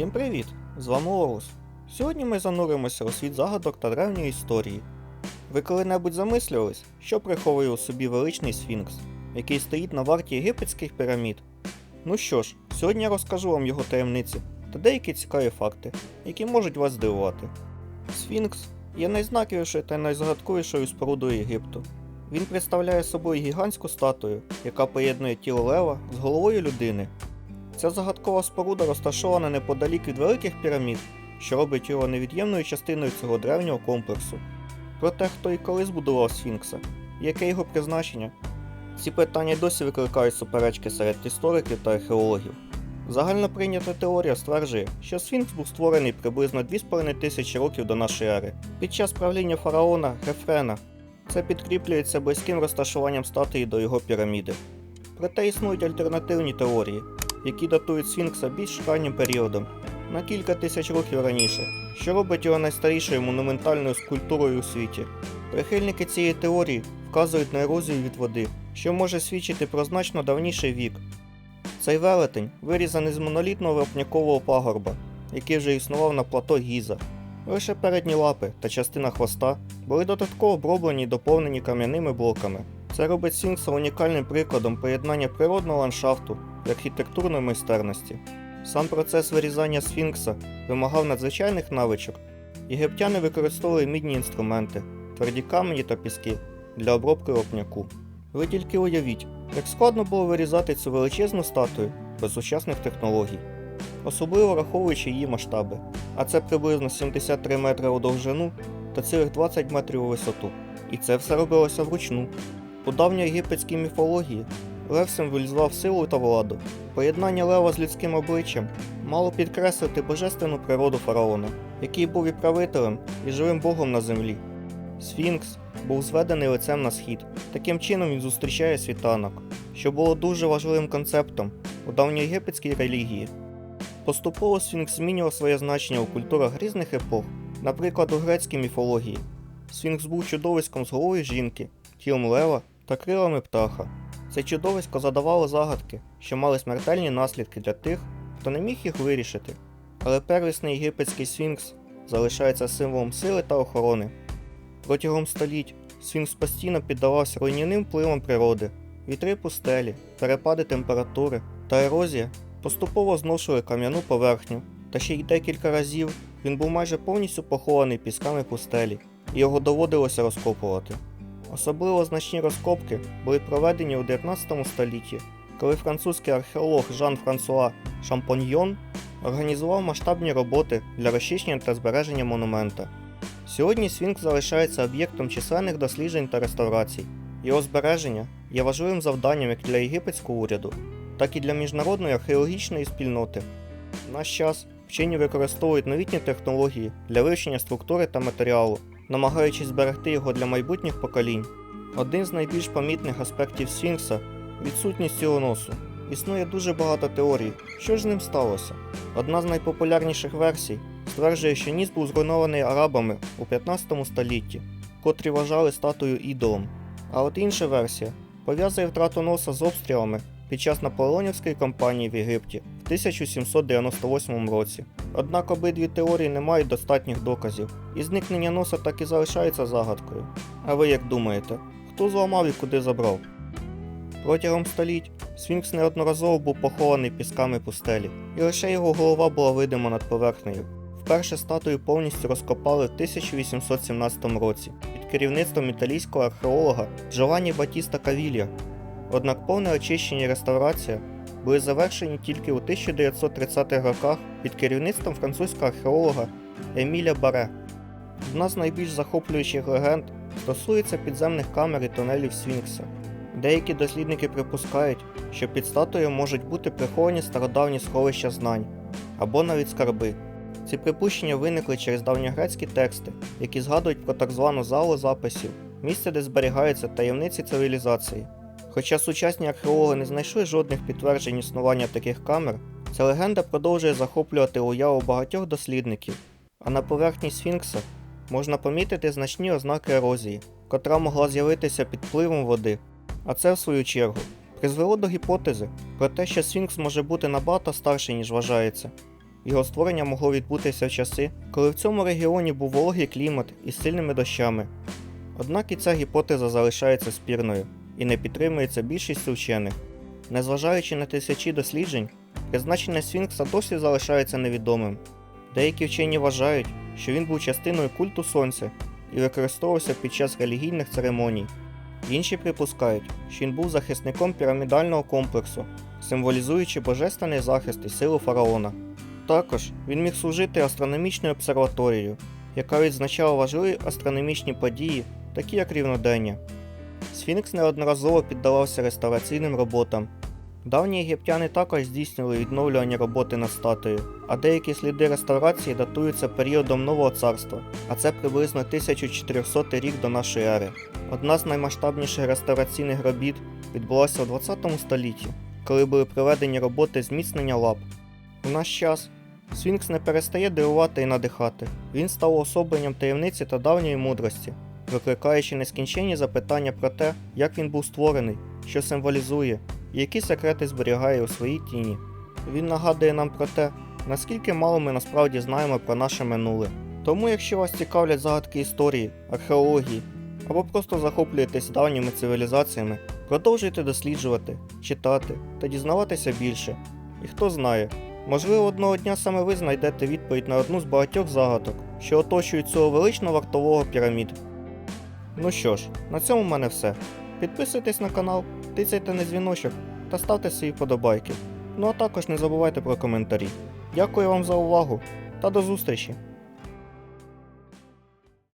Всім привіт! З вами Орус. Сьогодні ми зануримося у світ загадок та древньої історії. Ви коли-небудь замислювались, що приховує у собі величний сфінкс, який стоїть на варті єгипетських пірамід? Ну що ж, сьогодні я розкажу вам його таємниці та деякі цікаві факти, які можуть вас здивувати. Сфінкс є найзнаківішою та найзагадковішою спорудою Єгипту. Він представляє собою гігантську статую, яка поєднує тіло лева з головою людини. Ця загадкова споруда розташована неподалік від великих пірамід, що робить його невід'ємною частиною цього древнього комплексу. Про те, хто і коли збудував Сфінкса, яке його призначення, ці питання досі викликають суперечки серед істориків та археологів. Загально прийнята теорія стверджує, що Сфінкс був створений приблизно 2,5 тисячі років до нашої ери під час правління фараона Гефрена. Це підкріплюється близьким розташуванням статуї до його піраміди. Проте існують альтернативні теорії, які датують Сфінкса більш раннім періодом, на кілька тисяч років раніше, що робить його найстарішою монументальною скульптурою у світі. Прихильники цієї теорії вказують на ерозію від води, що може свідчити про значно давніший вік. Цей велетень вирізаний з монолітного вапнякового пагорба, який вже існував на плато Гіза. Лише передні лапи та частина хвоста були додатково оброблені і доповнені кам'яними блоками. Це робить Сфінкса унікальним прикладом поєднання природного ландшафту архітектурної майстерності. Сам процес вирізання сфінкса вимагав надзвичайних навичок. Єгиптяни використовували мідні інструменти, тверді камені та піски для обробки вапняку. Ви тільки уявіть, як складно було вирізати цю величезну статую без сучасних технологій, особливо враховуючи її масштаби, а це приблизно 73 метри у довжину та цілих 20 метрів у висоту. І це все робилося вручну. У давньоєгипетській міфології Лев символізував силу та владу. Поєднання лева з людським обличчям мало підкреслити божественну природу фараона, який був і правителем, і живим богом на землі. Сфінкс був зведений лицем на схід. Таким чином він зустрічає світанок, що було дуже важливим концептом у давньоєгипетській релігії. Поступово Сфінкс змінював своє значення у культурах різних епох, наприклад, у грецькій міфології. Сфінкс був чудовиськом з головою жінки, тілом лева та крилами птаха. Це чудовисько задавало загадки, що мали смертельні наслідки для тих, хто не міг їх вирішити. Але первісний єгипетський сфінкс залишається символом сили та охорони. Протягом століть сфінкс постійно піддавався руйнівним впливам природи, вітри пустелі, перепади температури та ерозія поступово зношували кам'яну поверхню, та ще й декілька разів він був майже повністю похований пісками пустелі, і його доводилося розкопувати. Особливо значні розкопки були проведені у 19 столітті, коли французький археолог Жан-Франсуа Шампоньйон організував масштабні роботи для розчищення та збереження монумента. Сьогодні Сфінкс залишається об'єктом численних досліджень та реставрацій. Його збереження є важливим завданням як для єгипетського уряду, так і для міжнародної археологічної спільноти. В наш час вчені використовують новітні технології для вивчення структури та матеріалу, намагаючись зберегти його для майбутніх поколінь. Один з найбільш помітних аспектів Сфінкса відсутність цього носу. Існує дуже багато теорій, що ж з ним сталося. Одна з найпопулярніших версій стверджує, що ніс був зруйнований арабами у 15 столітті, котрі вважали статую ідолом. А от інша версія пов'язує втрату носа з обстрілами під час наполеонівської кампанії в Єгипті 1798 році. Однак обидві теорії не мають достатніх доказів, і зникнення носа так і залишається загадкою. А ви як думаєте, хто зламав і куди забрав? Протягом століть Сфінкс неодноразово був похований пісками пустелі, і лише його голова була видима над поверхнею. Вперше статую повністю розкопали в 1817 році під керівництвом італійського археолога Джованні Батіста Кавілля. Однак повне очищення і реставрація були завершені тільки у 1930-х роках під керівництвом французького археолога Еміля Баре. Одна з найбільш захоплюючих легенд стосується підземних камер і тунелів Сфінкса. Деякі дослідники припускають, що під статуєю можуть бути приховані стародавні сховища знань або навіть скарби. Ці припущення виникли через давньогрецькі тексти, які згадують про так звану залу записів, місце, де зберігаються таємниці цивілізації. Хоча сучасні археологи не знайшли жодних підтверджень існування таких камер, ця легенда продовжує захоплювати уяву багатьох дослідників, а на поверхні Сфінкса можна помітити значні ознаки ерозії, котра могла з'явитися під впливом води. А це, в свою чергу, призвело до гіпотези про те, що Сфінкс може бути набагато старший, ніж вважається. Його створення могло відбутися в часи, коли в цьому регіоні був вологий клімат із сильними дощами. Однак і ця гіпотеза залишається спірною і не підтримується більшістю вчених. Незважаючи на тисячі досліджень, призначення Сфінкса досі залишається невідомим. Деякі вчені вважають, що він був частиною культу сонця і використовувався під час релігійних церемоній. Інші припускають, що він був захисником пірамідального комплексу, символізуючи божественний захист і силу фараона. Також він міг служити астрономічною обсерваторією, яка відзначала важливі астрономічні події, такі як рівнодення. Сфінкс неодноразово піддавався реставраційним роботам. Давні єгиптяни також здійснювали відновлювані роботи над статуєю, а деякі сліди реставрації датуються періодом Нового царства, а це приблизно 1400 рік до нашої ери. Одна з наймасштабніших реставраційних робіт відбулася у 20 столітті, коли були проведені роботи зміцнення лап. У наш час Сфінкс не перестає дивувати і надихати. Він став особленням таємниці та давньої мудрості, викликаючи нескінченні запитання про те, як він був створений, що символізує і які секрети зберігає у своїй тіні. Він нагадує нам про те, наскільки мало ми насправді знаємо про наше минуле. Тому, якщо вас цікавлять загадки історії, археології або просто захоплюєтесь давніми цивілізаціями, продовжуйте досліджувати, читати та дізнаватися більше. І хто знає, можливо, одного дня саме ви знайдете відповідь на одну з багатьох загадок, що оточують цього величного вартового пірамід. Ну що ж, на цьому в мене все. Підписуйтесь на канал, тицяйте на дзвіночок та ставте свої вподобайки. Ну а також не забувайте про коментарі. Дякую вам за увагу та до зустрічі!